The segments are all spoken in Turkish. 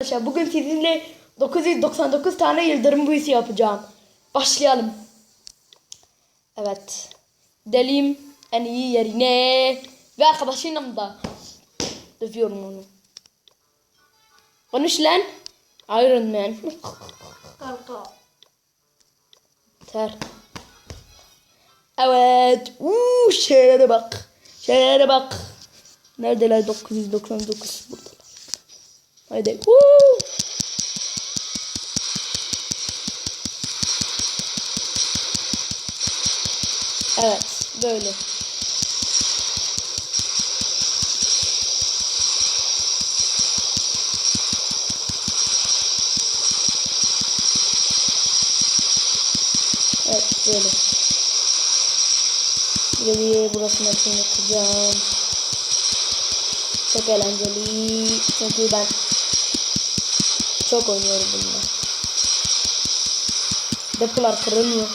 Arkadaşlar bugün sizinle 999 tane yıldırım büyüsü yapacağım. Başlayalım. Evet. Gidelim en iyi yerine. Ve arkadaşın yanımda. Dövüyorum onu. Konuş lan. Iron Man. Kanka. Ter. Evet. Uuu şeylere bak. Şeylere bak. Neredeler 999 burada. Haydi. Uuu. Evet. Böyle. Evet böyle. Geriye burasını hepsini yapacağım. Çok eğlenceli. Çünkü ben çok oynuyorum bununla. Depolar kırılmıyor.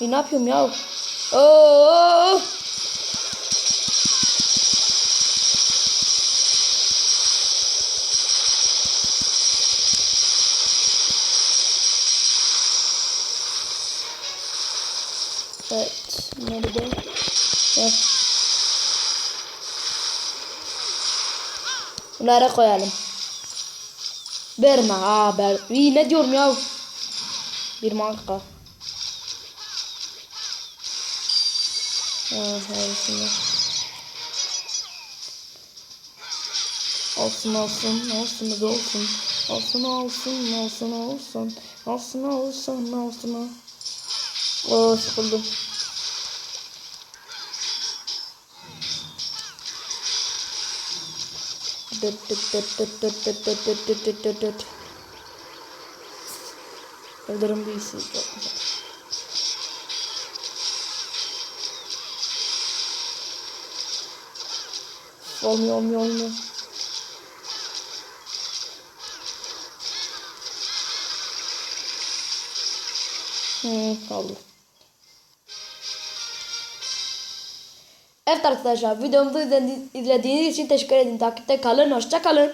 E, ne yapıyorum ya? Oo! Evet. Nerede? Heh. Bunları koyalım. Verme. Aa. İyi ne diyorum ya? Bir marka. Hayırlısıyla. Olsun olsun olsun da olsun. Olsun olsun olsun olsun. Olsun olsun olsun. Oo sıkıldım. Dıt dıt dıt dıt dıt dıt dıt dıt dıt dıt dıt dıt. Yıldırım büyüsü çok güzel. Olmuyor olmuyor olmuyor. Hmm, oldu. Evet arkadaşlar videomuzu izledi- izlediğiniz için teşekkür ederim. Takipte kalın. Hoşça kalın.